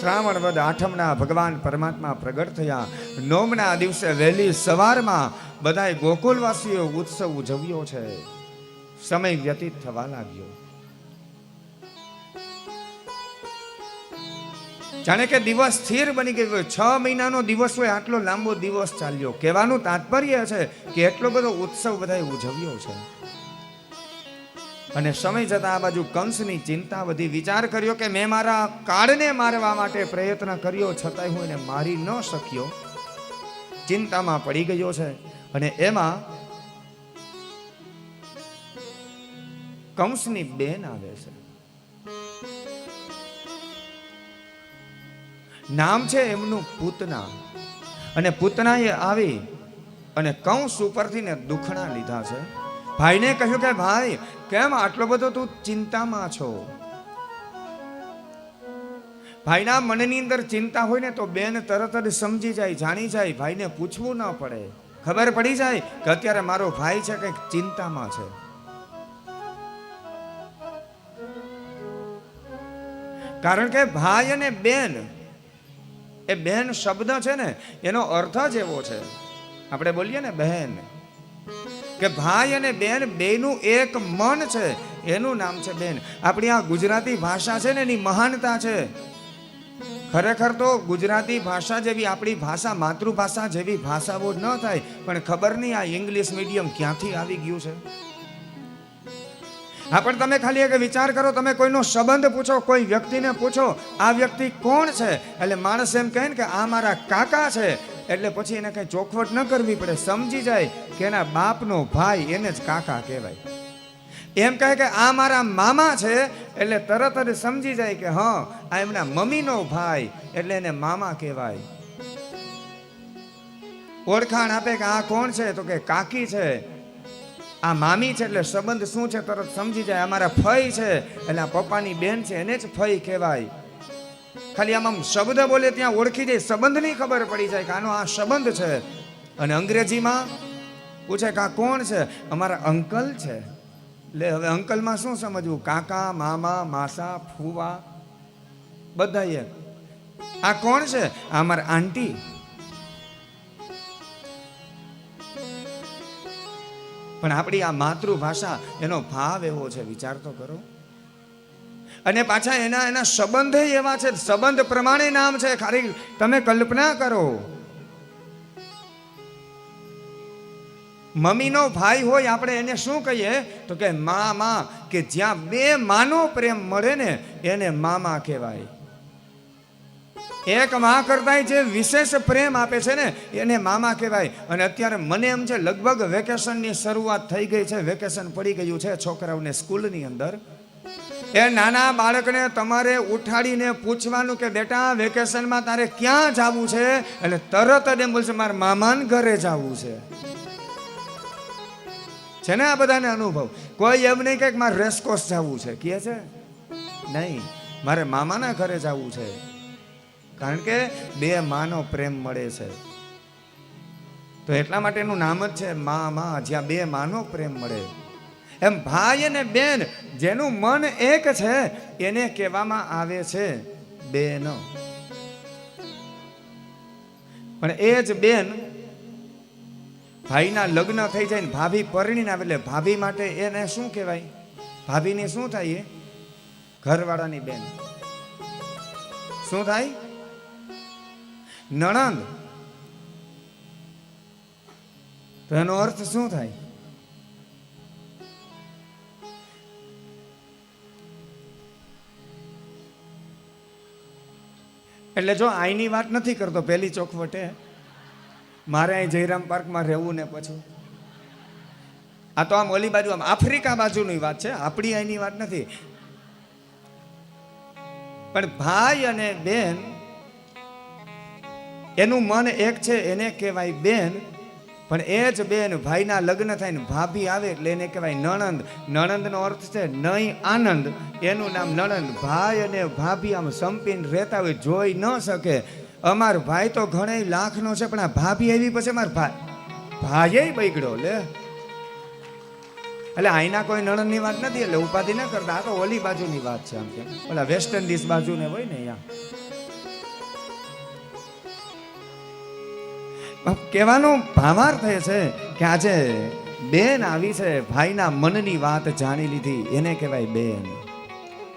શ્રાવણ વદ આઠમના ભગવાન પરમાત્મા પ્રગટ થયા. નોમના દિવસે વહેલી સવારમાં બધાય ગોકુલવાસીઓ ઉત્સવ ઉજવ્યો છે. સમય વ્યતીત થવા લાગ્યો. જાણે કે દિવસ સ્થિર બની ગયો છ મહિનાનો દિવસ હોય, આટલો લાંબો દિવસ ચાલ્યો. કહેવાનું તાત્પર્ય છે કે એટલો બધો ઉત્સવ બધાએ ઉજવ્યો છે. અને સમય જતા આ બાજુ કંસની ચિંતા વધી. વિચાર કર્યો કે મેં મારા કાળને મારવા માટે પ્રયત્ન કર્યો, છતાંય હું એને મારી ન શક્યો. ચિંતામાં પડી ગયો છે. અને એમાં કંસની બેન આવે છે. નામ છે એમનું પૂતના. અને પૂતનાએ આવી અને કંસ ઉપરથી ને દુખણા લીધા છે. ભાઈને કહ્યું કે, ભાઈ, કેમ આટલો બધો તું ચિંતામાં છો? ભાઈના મનની અંદર ચિંતા હોય ને તો બેન તરત જ સમજી જાય, જાણી જાય, ભાઈને પૂછવું ન પડે. ખબર પડી જાય કે અત્યારે મારો ભાઈ છે કંઈક ચિંતામાં છે. કારણ કે ભાઈ અને બેન, એ બેન શબ્દ છે ને, એનો અર્થ જ એવો છે. આપણે બોલીએ ને, બહેન. કે ભાઈ અને બેન, બેનું એક મન છે. એનું નામ છે બેન. આપણી આ ગુજરાતી ભાષા છે ને, એની મહાનતા છે. ખરેખર તો ગુજરાતી ભાષા જેવી આપણી ભાષા, માતૃભાષા જેવી ભાષાઓ ન થાય, પણ ખબર નહીં આ ઇંગ્લિશ મીડિયમ ક્યાંથી આવી ગયું છે? હા, પણ તમે ખાલી એક વિચાર કરો, તમે કોઈનો સંબંધ પૂછો, કોઈ વ્યક્તિને પૂછો, આ વ્યક્તિ કોણ છે? એટલે માણસ એમ કહે ને કે આ મારા કાકા છે. એટલે પછી એને કઈ ચોખવટ ન કરવી પડે, સમજી જાય કે એના બાપનો ભાઈ એને જ કાકા કહેવાય. એમ કહે કે આ મારા મામા છે, એટલે તરત જ સમજી જાય કે હા, આ એમના મમ્મીનો ભાઈ, એટલે એને મામા કહેવાય. ઓળખાણ આપે કે આ કોણ છે? તો કે કાકી છે. આ મામી છે, એટલે સંબંધ શું છે તરત સમજી જાય. અમારા ફઈ છે, એટલે આ પપ્પાની બેન છે, એને જ ફઈ કહેવાય. ખાલી આમ આમ શબ્દ બોલે ત્યાં ઓળખી જાય, સંબંધની ખબર પડી જાય કે આનો આ સંબંધ છે. અને અંગ્રેજીમાં પૂછે, કે આ કોણ છે? અમારા અંકલ છે. એટલે હવે અંકલમાં શું સમજવું? કાકા, મામા, માસા, ફુવા બધા એક આ કોણ છે? આ અમારા આંટી. પણ આપણી આ માતૃભાષા એનો ભાવ એવો છે, વિચાર તો કરો. અને પાછા એના એના સંબંધે એવા છે. સંબંધ પ્રમાણે નામ છે. ખાલી તમે કલ્પના કરો. મમ્મીનો ભાઈ હોય, આપણે એને શું કહીએ? તો કે, મામા, કે જ્યાં બે માનો પ્રેમ મળે ને, એને મામા કહેવાય. એક માં કરતા જે વિશેષ પ્રેમ આપે છે ને, એને મામા કહેવાય. અને અત્યારે મને એમ છે, લગભગ વેકેશનની શરૂઆત થઈ ગઈ છે. વેકેશન પડી ગયું છે છોકરાઓને સ્કૂલની અંદર. એ નાના બાળકને તમારે ઉઠાડીને પૂછવાનું કે, બેટા, વેકેશનમાં તારે ક્યાં જવું છે? એટલે તરત જ એમ બોલશે, મારા મામાને ઘરે જવું છે. છે ને આ બધાને અનુભવ? કોઈ એમ નહીં કે મારે રેસકોસ જવું છે. કહે છે, નહીં, મારે મામાના ઘરે જવું છે. કારણ કે બે માનો પ્રેમ મળે છે. તો એટલા માટેનું નામ જ છે મા જ્યાં બે માનો પ્રેમ મળે. એમ ભાઈ અને બેન, જેનું મન એક છે, એને કહેવામાં આવે છે બેન. પણ એ જ બેન ભાઈના લગ્ન થઈ જાય ને ભાભી પરણીને આવે એટલે ભાભી માટે એને શું કહેવાય? ભાભીને શું થાય એ? ઘરવાળાની બેન. શું થાય? નણંદ. તો એનો અર્થ શું થાય? એટલે જો આઈની વાત નથી કરતો, પહેલી ચોખવટે. મારે અહીં જયરામ પાર્કમાં રહેવું ને પછી. આ તો આમ ઓલી બાજુ, આમ આફ્રિકા બાજુની વાત છે, આપણી અહીંની વાત નથી. પણ ભાઈ અને બેન, એનું મન એક છે, એને કહેવાય બેન પણ એ જ બેન ભાઈના લગ્ન થાય ને ભાભી આવે એટલે એને કહેવાય નણંદ. નણંદનો અર્થ છે નહીં આનંદ. એનું નામ નણંદ. ભાઈ અને ભાભી આમ સંપીને રહેતા હોય, જોઈ ન શકે. અમાર ભાઈ તો ઘણા લાખનો છે, પણ આ ભાભી આવી પછી અમાર ભાઈ ભાઈ બગડ્યો લે. એટલે અહીંના કોઈ નણંદની વાત નથી, એટલે ઉપાધિ ન કરતા. આ તો ઓલી બાજુની વાત છે આમ કે. ઓલા વેસ્ટ ઇન્ડિઝ બાજુને હોય ને અહીંયા. કહેવાનો ભાવાર્થ એ છે કે આજે બેન આવી છે, ભાઈના મનની વાત જાણી લીધી, એને કહેવાય બેન.